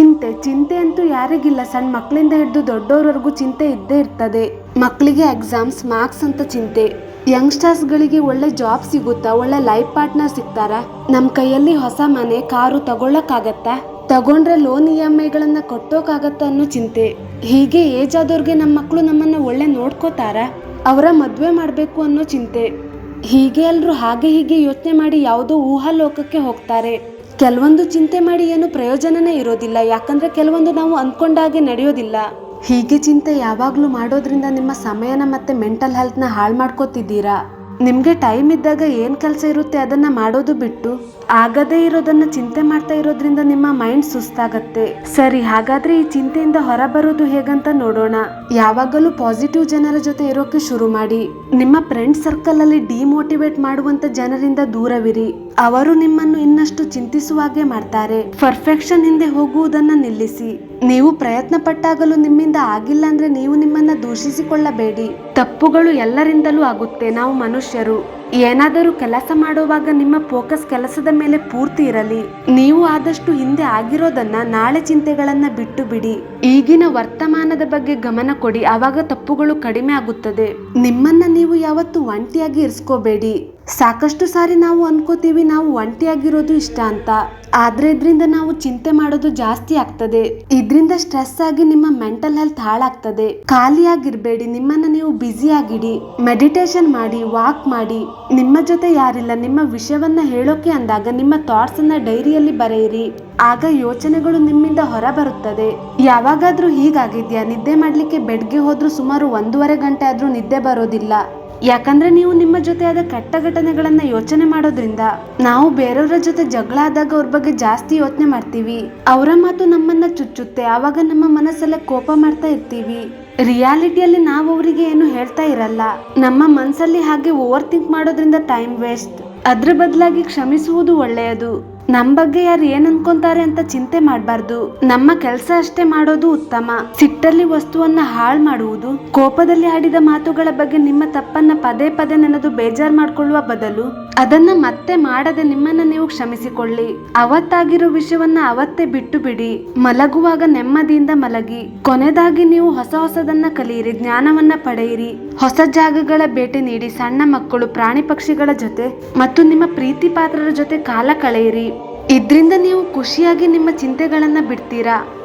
ಚಿಂತೆ ಚಿಂತೆ ಅಂತೂ ಯಾರಿಗಿಲ್ಲ. ಸಣ್ಣ ಮಕ್ಕಳಿಂದ ಹಿಡಿದು ದೊಡ್ಡವರವರೆಗೂ ಚಿಂತೆ ಇದ್ದೇ ಇರ್ತದೆ. ಮಕ್ಕಳಿಗೆ ಎಕ್ಸಾಮ್ಸ್ ಮಾರ್ಕ್ಸ್ ಅಂತ ಚಿಂತೆ. ಯಂಗ್ಸ್ಟರ್ಸ್ಗಳಿಗೆ ಒಳ್ಳೆ ಜಾಬ್ ಸಿಗುತ್ತಾ? ಒಳ್ಳೆ ಲೈಫ್ ಪಾರ್ಟ್ನರ್ ಸಿಗ್ತಾರಾ? ನಮ್ಮ ಕೈಯಲ್ಲಿ ಹೊಸ ಮನೆ, ಕಾರು ತಗೊಳ್ಳೋಕ್ಕಾಗತ್ತಾ? ತಗೊಂಡ್ರೆ ಲೋನ್ ಇ ಎಂ ಐಗಳನ್ನು ಕಟ್ಟೋಕ್ಕಾಗತ್ತಾ ಅನ್ನೋ ಚಿಂತೆ. ಹೀಗೆ ಏಜ್ ಆದವ್ರಿಗೆ ನಮ್ಮ ಮಕ್ಕಳು ನಮ್ಮನ್ನ ಒಳ್ಳೆ ನೋಡ್ಕೋತಾರ? ಅವರ ಮದುವೆ ಮಾಡಬೇಕು ಅನ್ನೋ ಚಿಂತೆ. ಹೀಗೆ ಎಲ್ಲರೂ ಹಾಗೆ ಹೀಗೆ ಯೋಚನೆ ಮಾಡಿ ಯಾವುದೋ ಊಹಾ ಲೋಕಕ್ಕೆ ಹೋಗ್ತಾರೆ. ಕೆಲವೊಂದು ಚಿಂತೆ ಮಾಡಿ ಏನು ಪ್ರಯೋಜನನೇ ಇರೋದಿಲ್ಲ. ಯಾಕಂದ್ರೆ ಕೆಲವೊಂದು ನಾವು ಅಂದ್ಕೊಂಡಾಗೆ ನಡೆಯೋದಿಲ್ಲ. ಹೀಗೆ ಚಿಂತೆ ಯಾವಾಗಲೂ ಮಾಡೋದ್ರಿಂದ ನಿಮ್ಮ ಸಮಯನ ಮತ್ತು ಮೆಂಟಲ್ ಹೆಲ್ತ್ನ ಹಾಳು ಮಾಡ್ಕೋತಿದ್ದೀರಾ? ನಿಮಗೆ ಟೈಮ್ ಇದ್ದಾಗ ಏನು ಕೆಲಸ ಇರುತ್ತೆ ಅದನ್ನು ಮಾಡೋದು ಬಿಟ್ಟು ಆಗದೇ ಇರೋದನ್ನು ಚಿಂತೆ ಮಾಡ್ತಾ ಇರೋದ್ರಿಂದ ನಿಮ್ಮ ಮೈಂಡ್ ಸುಸ್ತಾಗತ್ತೆ. ಸರಿ, ಹಾಗಾದ್ರೆ ಈ ಚಿಂತೆಯಿಂದ ಹೊರಬರೋದು ಹೇಗಂತ ನೋಡೋಣ. ಯಾವಾಗಲೂ ಪಾಸಿಟಿವ್ ಜನರ ಜೊತೆ ಇರೋಕೆ ಶುರು ಮಾಡಿ. ನಿಮ್ಮ ಫ್ರೆಂಡ್ ಸರ್ಕಲ್ ಅಲ್ಲಿ ಡಿಮೋಟಿವೇಟ್ ಮಾಡುವಂತ ಜನರಿಂದ ದೂರವಿರಿ. ಅವರು ನಿಮ್ಮನ್ನು ಇನ್ನಷ್ಟು ಚಿಂತಿಸುವಾಗೆ ಮಾಡ್ತಾರೆ. ಪರ್ಫೆಕ್ಷನ್ ಹಿಂದೆ ಹೋಗುವುದನ್ನು ನಿಲ್ಲಿಸಿ. ನೀವು ಪ್ರಯತ್ನ ಪಟ್ಟಾಗಲೂ ನಿಮ್ಮಿಂದ ಆಗಿಲ್ಲ ಅಂದ್ರೆ ನೀವು ನಿಮ್ಮನ್ನ ದೂಷಿಸಿಕೊಳ್ಳಬೇಡಿ. ತಪ್ಪುಗಳು ಎಲ್ಲರಿಂದಲೂ ಆಗುತ್ತೆ. ನಾವು ಮನುಷ್ಯರು. ಏನಾದರೂ ಕೆಲಸ ಮಾಡುವಾಗ ನಿಮ್ಮ ಫೋಕಸ್ ಕೆಲಸದ ಮೇಲೆ ಪೂರ್ತಿ ಇರಲಿ. ನೀವು ಆದಷ್ಟು ಹಿಂದೆ ಆಗಿರೋದನ್ನ ನಾಳೆ ಚಿಂತೆಗಳನ್ನ ಬಿಟ್ಟು ಬಿಡಿ. ಈಗಿನ ವರ್ತಮಾನದ ಬಗ್ಗೆ ಗಮನ ಕೊಡಿ, ಆವಾಗ ತಪ್ಪುಗಳು ಕಡಿಮೆ ಆಗುತ್ತದೆ. ನಿಮ್ಮನ್ನ ನೀವು ಯಾವತ್ತು ಒಂಟಿಯಾಗಿ ಇರಿಸ್ಕೋಬೇಡಿ. ಸಾಕಷ್ಟು ಸಾರಿ ನಾವು ಅನ್ಕೋತೀವಿ, ನಾವು ಒಂಟಿಯಾಗಿರೋದು ಇಷ್ಟ ಅಂತ. ಆದ್ರೆ ಇದರಿಂದ ನಾವು ಚಿಂತೆ ಮಾಡೋದು ಜಾಸ್ತಿ ಆಗ್ತದೆ. ಇದರಿಂದ ಸ್ಟ್ರೆಸ್ ಆಗಿ ನಿಮ್ಮ ಮೆಂಟಲ್ ಹೆಲ್ತ್ ಹಾಳಾಗ್ತದೆ. ಖಾಲಿಯಾಗಿರ್ಬೇಡಿ, ನಿಮ್ಮನ್ನ ನೀವು ಬ್ಯುಸಿ ಆಗಿಡಿ. ಮೆಡಿಟೇಷನ್ ಮಾಡಿ, ವಾಕ್ ಮಾಡಿ. ನಿಮ್ಮ ಜೊತೆ ಯಾರಿಲ್ಲ, ನಿಮ್ಮ ವಿಷಯವನ್ನ ಹೇಳೋಕೆ ಅಂದಾಗ ನಿಮ್ಮ ಥಾಟ್ಸನ್ನು ಡೈರಿಯಲ್ಲಿ ಬರೆಯಿರಿ. ಆಗ ಯೋಚನೆಗಳು ನಿಮ್ಮಿಂದ ಹೊರಬರುತ್ತದೆ. ಯಾವಾಗಾದ್ರೂ ಹೀಗಾಗಿದ್ಯಾ? ನಿದ್ದೆ ಮಾಡಲಿಕ್ಕೆ ಬೆಡ್ಗೆ ಹೋದರೂ ಸುಮಾರು ಒಂದೂವರೆ ಗಂಟೆ ಆದ್ರೂ ನಿದ್ದೆ ಬರೋದಿಲ್ಲ. ಯಾಕಂದ್ರೆ ನೀವು ನಿಮ್ಮ ಜೊತೆ ಆದ ಕೆಟ್ಟ ಘಟನೆಗಳನ್ನ ಯೋಚನೆ ಮಾಡೋದ್ರಿಂದ ನಾವು ಬೇರೆಯವರ ಜೊತೆ ಜಗಳ ಆದಾಗ ಅವ್ರ ಬಗ್ಗೆ ಜಾಸ್ತಿ ಯೋಚನೆ ಮಾಡ್ತೀವಿ. ಅವರ ಮಾತು ನಮ್ಮನ್ನ ಚುಚ್ಚುತ್ತೆ. ಆವಾಗ ನಮ್ಮ ಮನಸ್ಸಲ್ಲೇ ಕೋಪ ಮಾಡ್ತಾ ಇರ್ತೀವಿ. ರಿಯಾಲಿಟಿಯಲ್ಲಿ ನಾವು ಅವರಿಗೆ ಏನು ಹೇಳ್ತಾ ಇರಲ್ಲ. ನಮ್ಮ ಮನಸ್ಸಲ್ಲಿ ಹಾಗೆ ಓವರ್ ಥಿಂಕ್ ಮಾಡೋದ್ರಿಂದ ಟೈಮ್ ವೇಸ್ಟ್. ಅದ್ರ ಬದಲಾಗಿ ಕ್ಷಮಿಸುವುದು ಒಳ್ಳೆಯದು. ನಮ್ ಬಗ್ಗೆ ಯಾರು ಏನ್ ಅನ್ಕೊಂತಾರೆ ಅಂತ ಚಿಂತೆ ಮಾಡಬಾರ್ದು. ನಮ್ಮ ಕೆಲಸ ಅಷ್ಟೇ ಮಾಡೋದು ಉತ್ತಮ. ಸಿಟ್ಟಲ್ಲಿ ವಸ್ತುವನ್ನ ಹಾಳು ಮಾಡುವುದು, ಕೋಪದಲ್ಲಿ ಆಡಿದ ಮಾತುಗಳ ಬಗ್ಗೆ ನಿಮ್ಮ ತಪ್ಪನ್ನ ಪದೇ ಪದೇ ನೆನೆದು ಬೇಜಾರ್ ಮಾಡ್ಕೊಳ್ಳುವ ಬದಲು ಅದನ್ನ ಮತ್ತೆ ಮಾಡದೆ ನಿಮ್ಮನ್ನ ನೀವು ಕ್ಷಮಿಸಿಕೊಳ್ಳಿ. ಅವತ್ತಾಗಿರೋ ವಿಷಯವನ್ನ ಅವತ್ತೇ ಬಿಟ್ಟು ಬಿಡಿ. ಮಲಗುವಾಗ ನೆಮ್ಮದಿಯಿಂದ ಮಲಗಿ. ಕೊನೆದಾಗಿ ನೀವು ಹೊಸ ಹೊಸದನ್ನ ಕಲಿಯಿರಿ, ಜ್ಞಾನವನ್ನ ಪಡೆಯಿರಿ. ಹೊಸ ಜಾಗಗಳ ಭೇಟಿ ನೀಡಿ, ಸಣ್ಣ ಮಕ್ಕಳು, ಪ್ರಾಣಿ ಪಕ್ಷಿಗಳ ಜೊತೆ ಮತ್ತು ನಿಮ್ಮ ಪ್ರೀತಿ ಪಾತ್ರರ ಜೊತೆ ಕಾಲ ಕಳೆಯಿರಿ. ಇದರಿಂದ ನೀವು ಖುಷಿಯಾಗಿ ನಿಮ್ಮ ಚಿಂತೆಗಳನ್ನ ಬಿಡ್ತೀರಾ?